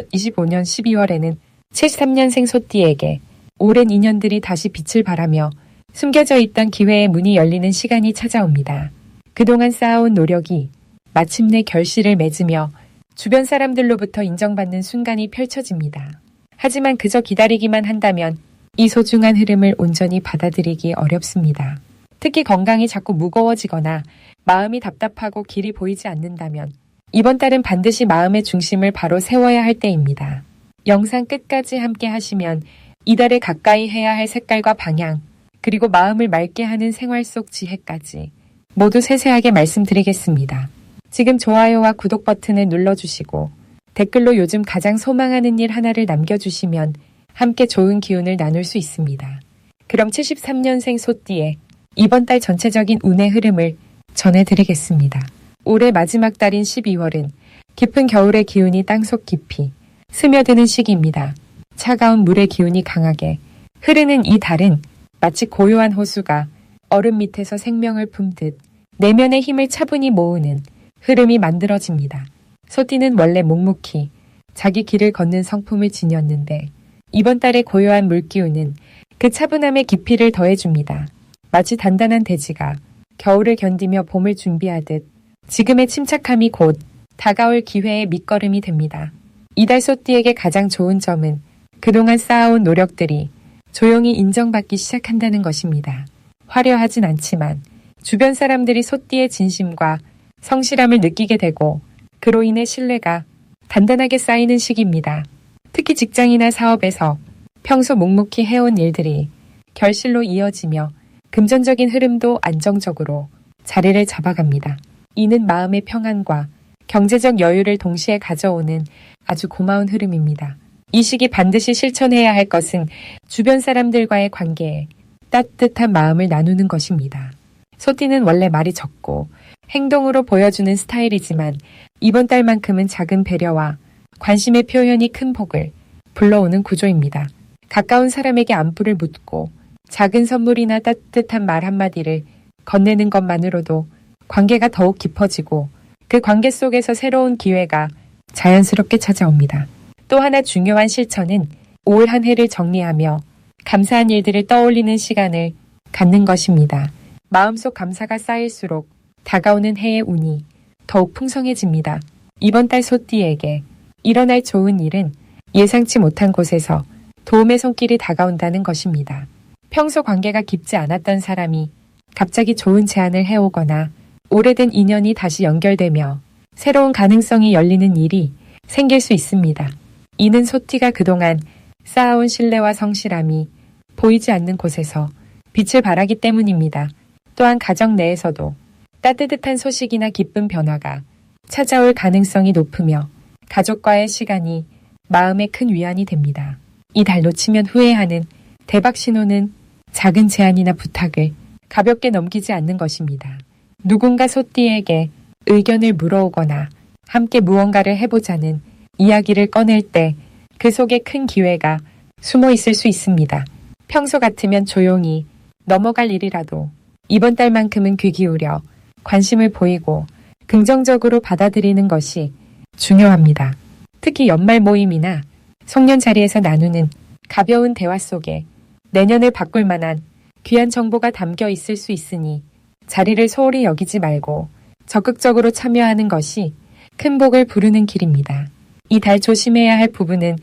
2025년 12월에는 73년생 소띠에게 오랜 인연들이 다시 빛을 발하며 숨겨져 있던 기회의 문이 열리는 시간이 찾아옵니다. 그동안 쌓아온 노력이 마침내 결실을 맺으며 주변 사람들로부터 인정받는 순간이 펼쳐집니다. 하지만 그저 기다리기만 한다면 이 소중한 흐름을 온전히 받아들이기 어렵습니다. 특히 건강이 자꾸 무거워지거나 마음이 답답하고 길이 보이지 않는다면 이번 달은 반드시 마음의 중심을 바로 세워야 할 때입니다. 영상 끝까지 함께 하시면 이달에 가까이 해야 할 색깔과 방향, 그리고 마음을 맑게 하는 생활 속 지혜까지 모두 세세하게 말씀드리겠습니다. 지금 좋아요와 구독 버튼을 눌러주시고 댓글로 요즘 가장 소망하는 일 하나를 남겨주시면 함께 좋은 기운을 나눌 수 있습니다. 그럼 73년생 소띠의 이번 달 전체적인 운의 흐름을 전해드리겠습니다. 올해 마지막 달인 12월은 깊은 겨울의 기운이 땅속 깊이 스며드는 시기입니다. 차가운 물의 기운이 강하게 흐르는 이 달은 마치 고요한 호수가 얼음 밑에서 생명을 품듯 내면의 힘을 차분히 모으는 흐름이 만들어집니다. 소띠는 원래 묵묵히 자기 길을 걷는 성품을 지녔는데 이번 달의 고요한 물기운은 그 차분함의 깊이를 더해줍니다. 마치 단단한 대지가 겨울을 견디며 봄을 준비하듯 지금의 침착함이 곧 다가올 기회의 밑거름이 됩니다. 이달 소띠에게 가장 좋은 점은 그동안 쌓아온 노력들이 조용히 인정받기 시작한다는 것입니다. 화려하진 않지만 주변 사람들이 소띠의 진심과 성실함을 느끼게 되고 그로 인해 신뢰가 단단하게 쌓이는 시기입니다. 특히 직장이나 사업에서 평소 묵묵히 해온 일들이 결실로 이어지며 금전적인 흐름도 안정적으로 자리를 잡아갑니다. 이는 마음의 평안과 경제적 여유를 동시에 가져오는 아주 고마운 흐름입니다. 이 시기 반드시 실천해야 할 것은 주변 사람들과의 관계에 따뜻한 마음을 나누는 것입니다. 소띠는 원래 말이 적고 행동으로 보여주는 스타일이지만 이번 달만큼은 작은 배려와 관심의 표현이 큰 복을 불러오는 구조입니다. 가까운 사람에게 안부를 묻고 작은 선물이나 따뜻한 말 한마디를 건네는 것만으로도 관계가 더욱 깊어지고 그 관계 속에서 새로운 기회가 자연스럽게 찾아옵니다. 또 하나 중요한 실천은 올 한 해를 정리하며 감사한 일들을 떠올리는 시간을 갖는 것입니다. 마음속 감사가 쌓일수록 다가오는 해의 운이 더욱 풍성해집니다. 이번 달 소띠에게 일어날 좋은 일은 예상치 못한 곳에서 도움의 손길이 다가온다는 것입니다. 평소 관계가 깊지 않았던 사람이 갑자기 좋은 제안을 해오거나 오래된 인연이 다시 연결되며 새로운 가능성이 열리는 일이 생길 수 있습니다. 이는 소띠가 그동안 쌓아온 신뢰와 성실함이 보이지 않는 곳에서 빛을 발하기 때문입니다. 또한 가정 내에서도 따뜻한 소식이나 기쁜 변화가 찾아올 가능성이 높으며 가족과의 시간이 마음에 큰 위안이 됩니다. 이달 놓치면 후회하는 대박 신호는 작은 제안이나 부탁을 가볍게 넘기지 않는 것입니다. 누군가 소띠에게 의견을 물어오거나 함께 무언가를 해보자는 이야기를 꺼낼 때 그 속에 큰 기회가 숨어 있을 수 있습니다. 평소 같으면 조용히 넘어갈 일이라도 이번 달만큼은 귀 기울여 관심을 보이고 긍정적으로 받아들이는 것이 중요합니다. 특히 연말 모임이나 송년 자리에서 나누는 가벼운 대화 속에 내년을 바꿀 만한 귀한 정보가 담겨 있을 수 있으니 자리를 소홀히 여기지 말고 적극적으로 참여하는 것이 큰 복을 부르는 길입니다. 이달 조심해야 할 부분은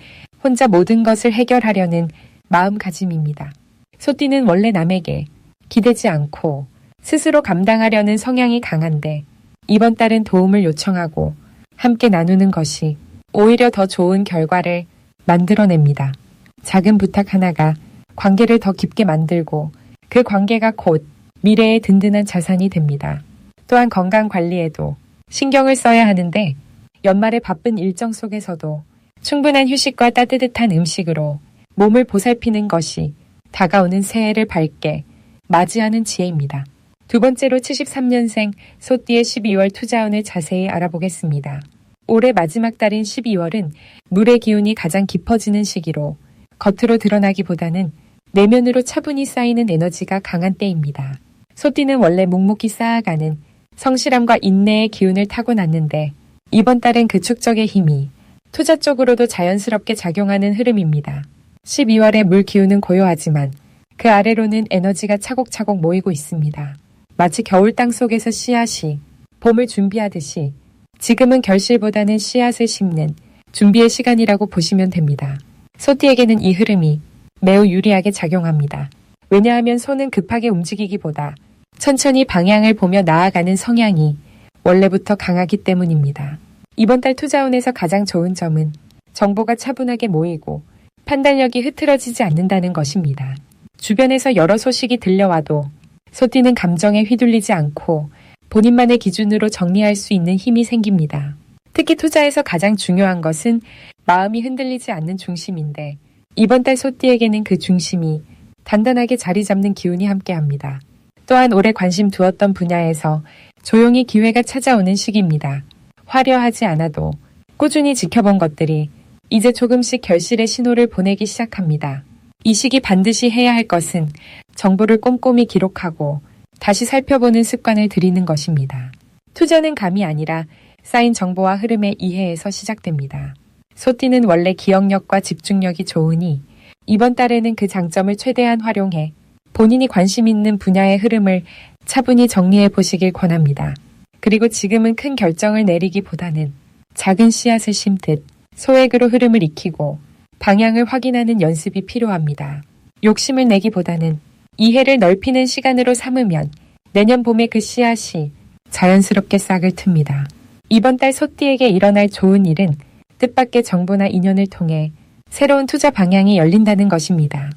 혼자 모든 것을 해결하려는 마음가짐입니다. 소띠는 원래 남에게 기대지 않고 스스로 감당하려는 성향이 강한데 이번 달은 도움을 요청하고 함께 나누는 것이 오히려 더 좋은 결과를 만들어냅니다. 작은 부탁 하나가 관계를 더 깊게 만들고 그 관계가 곧 미래의 든든한 자산이 됩니다. 또한 건강 관리에도 신경을 써야 하는데 연말의 바쁜 일정 속에서도 충분한 휴식과 따뜻한 음식으로 몸을 보살피는 것이 다가오는 새해를 밝게 맞이하는 지혜입니다. 두 번째로 73년생 소띠의 12월 투자운을 자세히 알아보겠습니다. 올해 마지막 달인 12월은 물의 기운이 가장 깊어지는 시기로 겉으로 드러나기보다는 내면으로 차분히 쌓이는 에너지가 강한 때입니다. 소띠는 원래 묵묵히 쌓아가는 성실함과 인내의 기운을 타고났는데 이번 달엔 그 축적의 힘이 투자 쪽으로도 자연스럽게 작용하는 흐름입니다. 12월에 물 기운은 고요하지만 그 아래로는 에너지가 차곡차곡 모이고 있습니다. 마치 겨울 땅 속에서 씨앗이 봄을 준비하듯이 지금은 결실보다는 씨앗을 심는 준비의 시간이라고 보시면 됩니다. 소띠에게는 이 흐름이 매우 유리하게 작용합니다. 왜냐하면 소는 급하게 움직이기보다 천천히 방향을 보며 나아가는 성향이 원래부터 강하기 때문입니다. 이번 달 투자운에서 가장 좋은 점은 정보가 차분하게 모이고 판단력이 흐트러지지 않는다는 것입니다. 주변에서 여러 소식이 들려와도 소띠는 감정에 휘둘리지 않고 본인만의 기준으로 정리할 수 있는 힘이 생깁니다. 특히 투자에서 가장 중요한 것은 마음이 흔들리지 않는 중심인데 이번 달 소띠에게는 그 중심이 단단하게 자리 잡는 기운이 함께합니다. 또한 올해 관심 두었던 분야에서 조용히 기회가 찾아오는 시기입니다. 화려하지 않아도 꾸준히 지켜본 것들이 이제 조금씩 결실의 신호를 보내기 시작합니다. 이 시기 반드시 해야 할 것은 정보를 꼼꼼히 기록하고 다시 살펴보는 습관을 들이는 것입니다. 투자는 감이 아니라 쌓인 정보와 흐름의 이해에서 시작됩니다. 소띠는 원래 기억력과 집중력이 좋으니 이번 달에는 그 장점을 최대한 활용해 본인이 관심 있는 분야의 흐름을 차분히 정리해 보시길 권합니다. 그리고 지금은 큰 결정을 내리기보다는 작은 씨앗을 심듯 소액으로 흐름을 익히고 방향을 확인하는 연습이 필요합니다. 욕심을 내기보다는 이해를 넓히는 시간으로 삼으면 내년 봄에 그 씨앗이 자연스럽게 싹을 틉니다. 이번 달 소띠에게 일어날 좋은 일은 뜻밖의 정보나 인연을 통해 새로운 투자 방향이 열린다는 것입니다.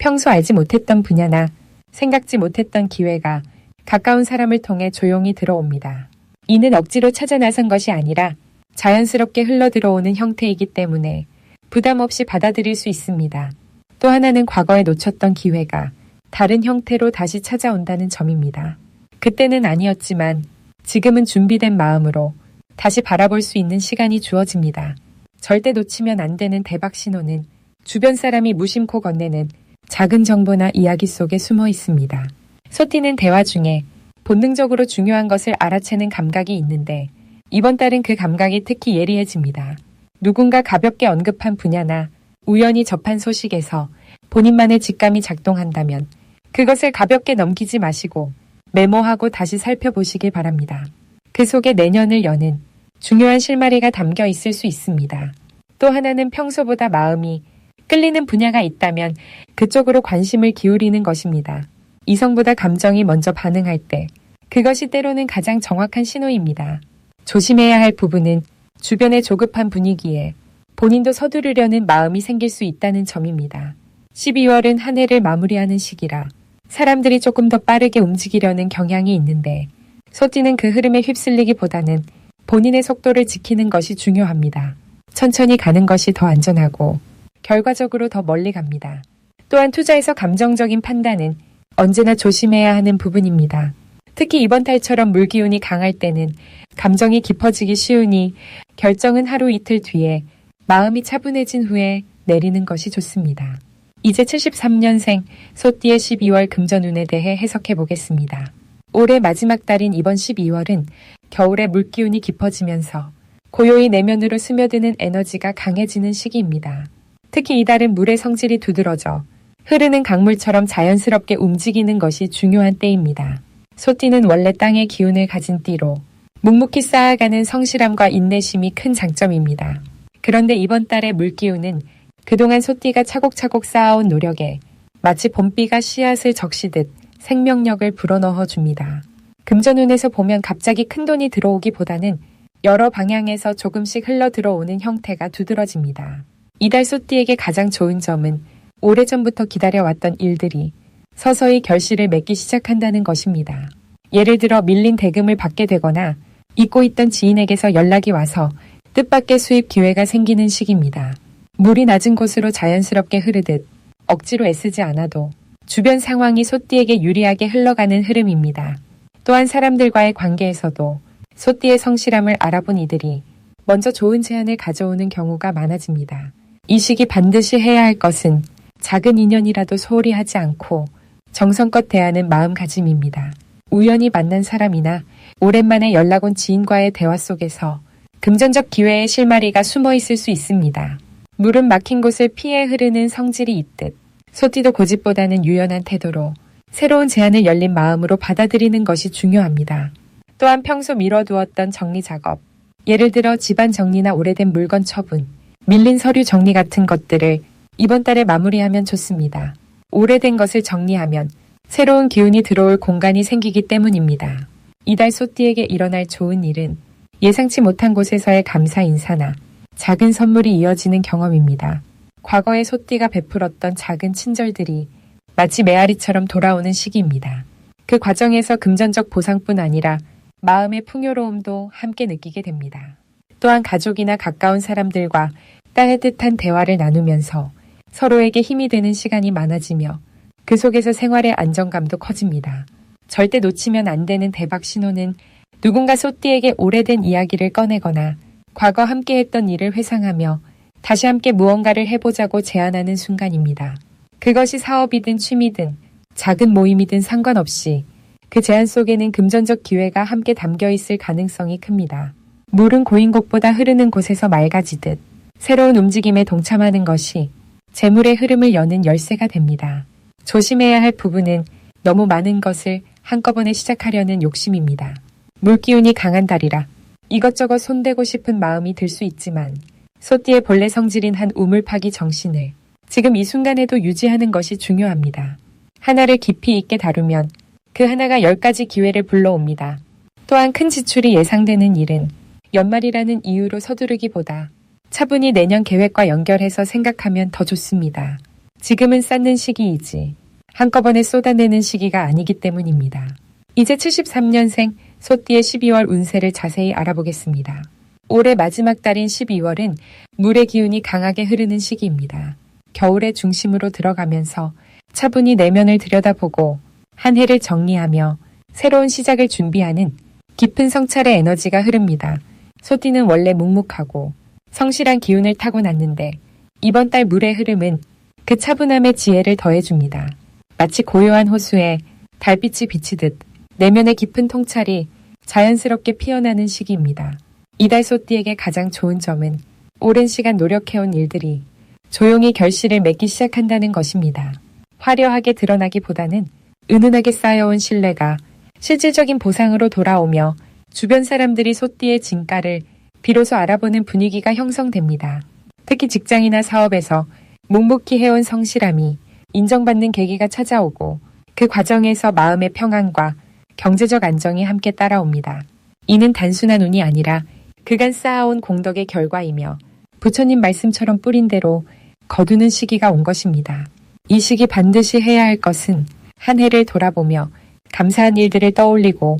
평소 알지 못했던 분야나 생각지 못했던 기회가 가까운 사람을 통해 조용히 들어옵니다. 이는 억지로 찾아 나선 것이 아니라 자연스럽게 흘러 들어오는 형태이기 때문에 부담 없이 받아들일 수 있습니다. 또 하나는 과거에 놓쳤던 기회가 다른 형태로 다시 찾아온다는 점입니다. 그때는 아니었지만 지금은 준비된 마음으로 다시 바라볼 수 있는 시간이 주어집니다. 절대 놓치면 안 되는 대박 신호는 주변 사람이 무심코 건네는 작은 정보나 이야기 속에 숨어 있습니다. 소띠는 대화 중에 본능적으로 중요한 것을 알아채는 감각이 있는데 이번 달은 그 감각이 특히 예리해집니다. 누군가 가볍게 언급한 분야나 우연히 접한 소식에서 본인만의 직감이 작동한다면 그것을 가볍게 넘기지 마시고 메모하고 다시 살펴보시길 바랍니다. 그 속에 내년을 여는 중요한 실마리가 담겨 있을 수 있습니다. 또 하나는 평소보다 마음이 끌리는 분야가 있다면 그쪽으로 관심을 기울이는 것입니다. 이성보다 감정이 먼저 반응할 때 그것이 때로는 가장 정확한 신호입니다. 조심해야 할 부분은 주변의 조급한 분위기에 본인도 서두르려는 마음이 생길 수 있다는 점입니다. 12월은 한 해를 마무리하는 시기라 사람들이 조금 더 빠르게 움직이려는 경향이 있는데 소띠는 그 흐름에 휩쓸리기보다는 본인의 속도를 지키는 것이 중요합니다. 천천히 가는 것이 더 안전하고 결과적으로 더 멀리 갑니다. 또한 투자에서 감정적인 판단은 언제나 조심해야 하는 부분입니다. 특히 이번 달처럼 물기운이 강할 때는 감정이 깊어지기 쉬우니 결정은 하루 이틀 뒤에 마음이 차분해진 후에 내리는 것이 좋습니다. 이제 73년생 소띠의 12월 금전운에 대해 해석해 보겠습니다. 올해 마지막 달인 이번 12월은 겨울에 물기운이 깊어지면서 고요히 내면으로 스며드는 에너지가 강해지는 시기입니다. 특히 이달은 물의 성질이 두드러져 흐르는 강물처럼 자연스럽게 움직이는 것이 중요한 때입니다. 소띠는 원래 땅의 기운을 가진 띠로 묵묵히 쌓아가는 성실함과 인내심이 큰 장점입니다. 그런데 이번 달의 물기운은 그동안 소띠가 차곡차곡 쌓아온 노력에 마치 봄비가 씨앗을 적시듯 생명력을 불어넣어 줍니다. 금전운에서 보면 갑자기 큰 돈이 들어오기보다는 여러 방향에서 조금씩 흘러 들어오는 형태가 두드러집니다. 이달 소띠에게 가장 좋은 점은 오래전부터 기다려왔던 일들이 서서히 결실을 맺기 시작한다는 것입니다. 예를 들어 밀린 대금을 받게 되거나 잊고 있던 지인에게서 연락이 와서 뜻밖의 수입 기회가 생기는 시기입니다. 물이 낮은 곳으로 자연스럽게 흐르듯 억지로 애쓰지 않아도 주변 상황이 소띠에게 유리하게 흘러가는 흐름입니다. 또한 사람들과의 관계에서도 소띠의 성실함을 알아본 이들이 먼저 좋은 제안을 가져오는 경우가 많아집니다. 이 시기 반드시 해야 할 것은 작은 인연이라도 소홀히 하지 않고 정성껏 대하는 마음가짐입니다. 우연히 만난 사람이나 오랜만에 연락 온 지인과의 대화 속에서 금전적 기회에 실마리가 숨어 있을 수 있습니다. 물은 막힌 곳을 피해 흐르는 성질이 있듯 소띠도 고집보다는 유연한 태도로 새로운 제안을 열린 마음으로 받아들이는 것이 중요합니다. 또한 평소 미뤄두었던 정리 작업, 예를 들어 집안 정리나 오래된 물건 처분, 밀린 서류 정리 같은 것들을 이번 달에 마무리하면 좋습니다. 오래된 것을 정리하면 새로운 기운이 들어올 공간이 생기기 때문입니다. 이달 소띠에게 일어날 좋은 일은 예상치 못한 곳에서의 감사 인사나 작은 선물이 이어지는 경험입니다. 과거의 소띠가 베풀었던 작은 친절들이 마치 메아리처럼 돌아오는 시기입니다. 그 과정에서 금전적 보상뿐 아니라 마음의 풍요로움도 함께 느끼게 됩니다. 또한 가족이나 가까운 사람들과 따뜻한 대화를 나누면서 서로에게 힘이 되는 시간이 많아지며 그 속에서 생활의 안정감도 커집니다. 절대 놓치면 안 되는 대박 신호는 누군가 소띠에게 오래된 이야기를 꺼내거나 과거 함께 했던 일을 회상하며 다시 함께 무언가를 해보자고 제안하는 순간입니다. 그것이 사업이든 취미든 작은 모임이든 상관없이 그 제안 속에는 금전적 기회가 함께 담겨 있을 가능성이 큽니다. 물은 고인 곳보다 흐르는 곳에서 맑아지듯 새로운 움직임에 동참하는 것이 재물의 흐름을 여는 열쇠가 됩니다. 조심해야 할 부분은 너무 많은 것을 한꺼번에 시작하려는 욕심입니다. 물기운이 강한 달이라 이것저것 손대고 싶은 마음이 들 수 있지만 소띠의 본래 성질인 한 우물파기 정신을 지금 이 순간에도 유지하는 것이 중요합니다. 하나를 깊이 있게 다루면 그 하나가 열 가지 기회를 불러옵니다. 또한 큰 지출이 예상되는 일은 연말이라는 이유로 서두르기보다 차분히 내년 계획과 연결해서 생각하면 더 좋습니다. 지금은 쌓는 시기이지 한꺼번에 쏟아내는 시기가 아니기 때문입니다. 이제 73년생 소띠의 12월 운세를 자세히 알아보겠습니다. 올해 마지막 달인 12월은 물의 기운이 강하게 흐르는 시기입니다. 겨울의 중심으로 들어가면서 차분히 내면을 들여다보고 한 해를 정리하며 새로운 시작을 준비하는 깊은 성찰의 에너지가 흐릅니다. 소띠는 원래 묵묵하고 성실한 기운을 타고났는데 이번 달 물의 흐름은 그 차분함의 지혜를 더해줍니다. 마치 고요한 호수에 달빛이 비치듯 내면의 깊은 통찰이 자연스럽게 피어나는 시기입니다. 이달 소띠에게 가장 좋은 점은 오랜 시간 노력해온 일들이 조용히 결실을 맺기 시작한다는 것입니다. 화려하게 드러나기보다는 은은하게 쌓여온 신뢰가 실질적인 보상으로 돌아오며 주변 사람들이 소띠의 진가를 비로소 알아보는 분위기가 형성됩니다. 특히 직장이나 사업에서 묵묵히 해온 성실함이 인정받는 계기가 찾아오고 그 과정에서 마음의 평안과 경제적 안정이 함께 따라옵니다. 이는 단순한 운이 아니라 그간 쌓아온 공덕의 결과이며 부처님 말씀처럼 뿌린 대로 거두는 시기가 온 것입니다. 이 시기 반드시 해야 할 것은 한 해를 돌아보며 감사한 일들을 떠올리고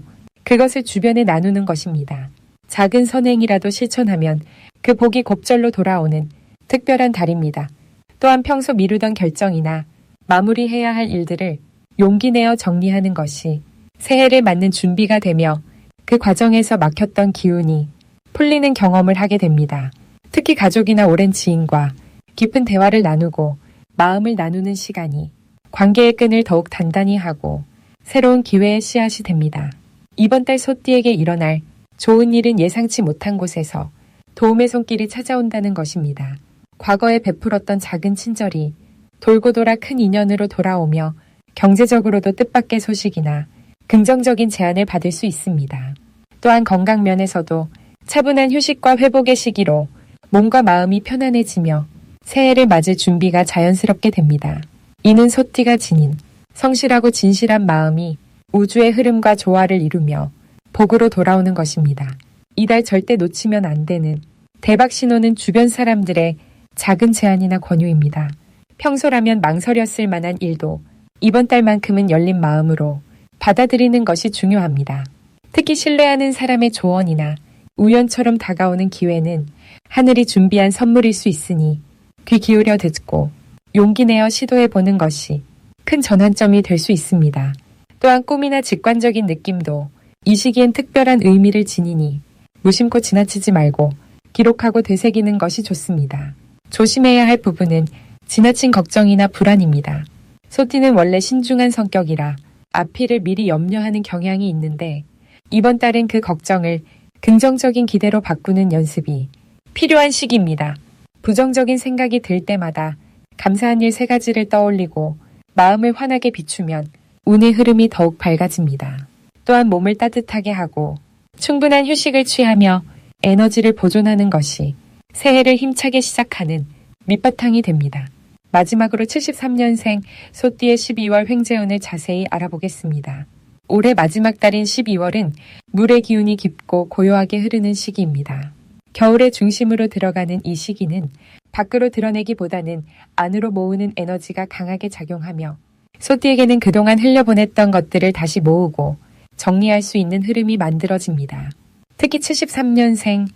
그것을 주변에 나누는 것입니다. 작은 선행이라도 실천하면 그 복이 곱절로 돌아오는 특별한 달입니다. 또한 평소 미루던 결정이나 마무리해야 할 일들을 용기 내어 정리하는 것이 새해를 맞는 준비가 되며 그 과정에서 막혔던 기운이 풀리는 경험을 하게 됩니다. 특히 가족이나 오랜 지인과 깊은 대화를 나누고 마음을 나누는 시간이 관계의 끈을 더욱 단단히 하고 새로운 기회의 씨앗이 됩니다. 이번 달 소띠에게 일어날 좋은 일은 예상치 못한 곳에서 도움의 손길이 찾아온다는 것입니다. 과거에 베풀었던 작은 친절이 돌고 돌아 큰 인연으로 돌아오며 경제적으로도 뜻밖의 소식이나 긍정적인 제안을 받을 수 있습니다. 또한 건강 면에서도 차분한 휴식과 회복의 시기로 몸과 마음이 편안해지며 새해를 맞을 준비가 자연스럽게 됩니다. 이는 소띠가 지닌 성실하고 진실한 마음이 우주의 흐름과 조화를 이루며 복으로 돌아오는 것입니다. 이달 절대 놓치면 안 되는 대박 신호는 주변 사람들의 작은 제안이나 권유입니다. 평소라면 망설였을 만한 일도 이번 달만큼은 열린 마음으로 받아들이는 것이 중요합니다. 특히 신뢰하는 사람의 조언이나 우연처럼 다가오는 기회는 하늘이 준비한 선물일 수 있으니 귀 기울여 듣고 용기 내어 시도해 보는 것이 큰 전환점이 될 수 있습니다. 또한 꿈이나 직관적인 느낌도 이 시기엔 특별한 의미를 지니니 무심코 지나치지 말고 기록하고 되새기는 것이 좋습니다. 조심해야 할 부분은 지나친 걱정이나 불안입니다. 소띠는 원래 신중한 성격이라 앞일을 미리 염려하는 경향이 있는데 이번 달은 그 걱정을 긍정적인 기대로 바꾸는 연습이 필요한 시기입니다. 부정적인 생각이 들 때마다 감사한 일 세 가지를 떠올리고 마음을 환하게 비추면 운의 흐름이 더욱 밝아집니다. 또한 몸을 따뜻하게 하고 충분한 휴식을 취하며 에너지를 보존하는 것이 새해를 힘차게 시작하는 밑바탕이 됩니다. 마지막으로 73년생 소띠의 12월 횡재운을 자세히 알아보겠습니다. 올해 마지막 달인 12월은 물의 기운이 깊고 고요하게 흐르는 시기입니다. 겨울의 중심으로 들어가는 이 시기는 밖으로 드러내기보다는 안으로 모으는 에너지가 강하게 작용하며 소띠에게는 그동안 흘려보냈던 것들을 다시 모으고 정리할 수 있는 흐름이 만들어집니다. 특히 73년생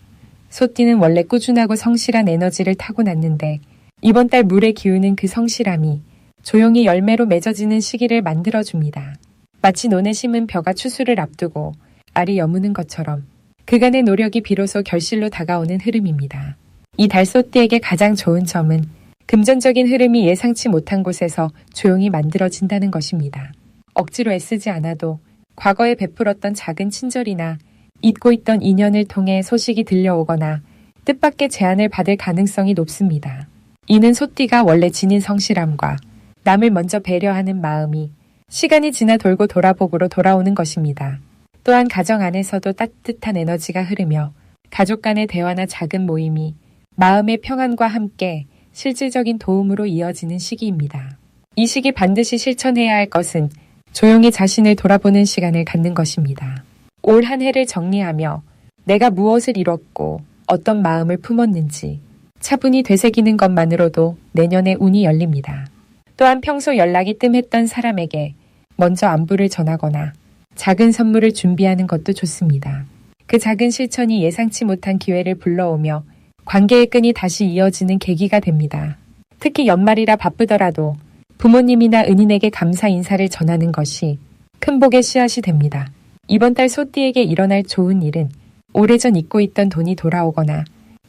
소띠는 원래 꾸준하고 성실한 에너지를 타고났는데 이번 달 물의 기운은 그 성실함이 조용히 열매로 맺어지는 시기를 만들어줍니다. 마치 논에 심은 벼가 추수를 앞두고 알이 여무는 것처럼 그간의 노력이 비로소 결실로 다가오는 흐름입니다. 이 달소띠에게 가장 좋은 점은 금전적인 흐름이 예상치 못한 곳에서 조용히 만들어진다는 것입니다. 억지로 애쓰지 않아도 과거에 베풀었던 작은 친절이나 잊고 있던 인연을 통해 소식이 들려오거나 뜻밖의 제안을 받을 가능성이 높습니다. 이는 소띠가 원래 지닌 성실함과 남을 먼저 배려하는 마음이 시간이 지나 돌고 돌아보고로 돌아오는 것입니다. 또한 가정 안에서도 따뜻한 에너지가 흐르며 가족 간의 대화나 작은 모임이 마음의 평안과 함께 실질적인 도움으로 이어지는 시기입니다. 이 시기 반드시 실천해야 할 것은 조용히 자신을 돌아보는 시간을 갖는 것입니다. 올 한 해를 정리하며 내가 무엇을 이뤘고 어떤 마음을 품었는지 차분히 되새기는 것만으로도 내년에 운이 열립니다. 또한 평소 연락이 뜸했던 사람에게 먼저 안부를 전하거나 작은 선물을 준비하는 것도 좋습니다. 그 작은 실천이 예상치 못한 기회를 불러오며 관계의 끈이 다시 이어지는 계기가 됩니다. 특히 연말이라 바쁘더라도 부모님이나 은인에게 감사 인사를 전하는 것이 큰 복의 씨앗이 됩니다. 이번 달 소띠에게 일어날 좋은 일은 오래전 잊고 있던 돈이 돌아오거나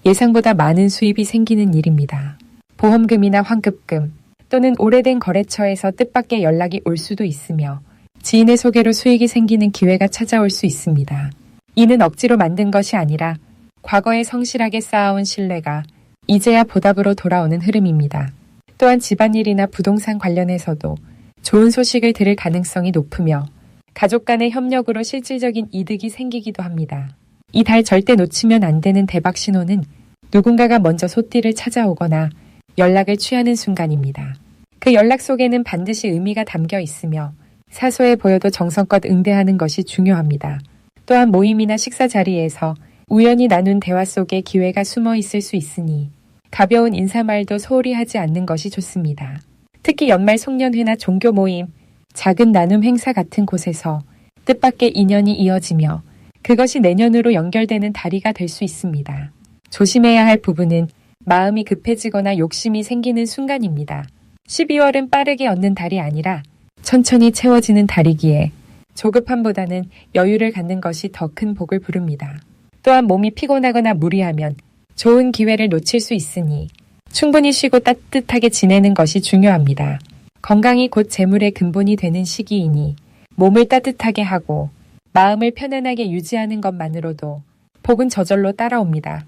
예상보다 많은 수입이 생기는 일입니다. 보험금이나 환급금 또는 오래된 거래처에서 뜻밖의 연락이 올 수도 있으며 지인의 소개로 수익이 생기는 기회가 찾아올 수 있습니다. 이는 억지로 만든 것이 아니라 과거에 성실하게 쌓아온 신뢰가 이제야 보답으로 돌아오는 흐름입니다. 또한 집안일이나 부동산 관련해서도 좋은 소식을 들을 가능성이 높으며 가족 간의 협력으로 실질적인 이득이 생기기도 합니다. 이달 절대 놓치면 안 되는 대박 신호는 누군가가 먼저 소띠를 찾아오거나 연락을 취하는 순간입니다. 그 연락 속에는 반드시 의미가 담겨 있으며 사소해 보여도 정성껏 응대하는 것이 중요합니다. 또한 모임이나 식사 자리에서 우연히 나눈 대화 속에 기회가 숨어 있을 수 있으니 가벼운 인사말도 소홀히 하지 않는 것이 좋습니다. 특히 연말 송년회나 종교 모임, 작은 나눔 행사 같은 곳에서 뜻밖의 인연이 이어지며 그것이 내년으로 연결되는 다리가 될 수 있습니다. 조심해야 할 부분은 마음이 급해지거나 욕심이 생기는 순간입니다. 12월은 빠르게 얻는 달이 아니라 천천히 채워지는 달이기에 조급함보다는 여유를 갖는 것이 더 큰 복을 부릅니다. 또한 몸이 피곤하거나 무리하면 좋은 기회를 놓칠 수 있으니 충분히 쉬고 따뜻하게 지내는 것이 중요합니다. 건강이 곧 재물의 근본이 되는 시기이니 몸을 따뜻하게 하고 마음을 편안하게 유지하는 것만으로도 복은 저절로 따라옵니다.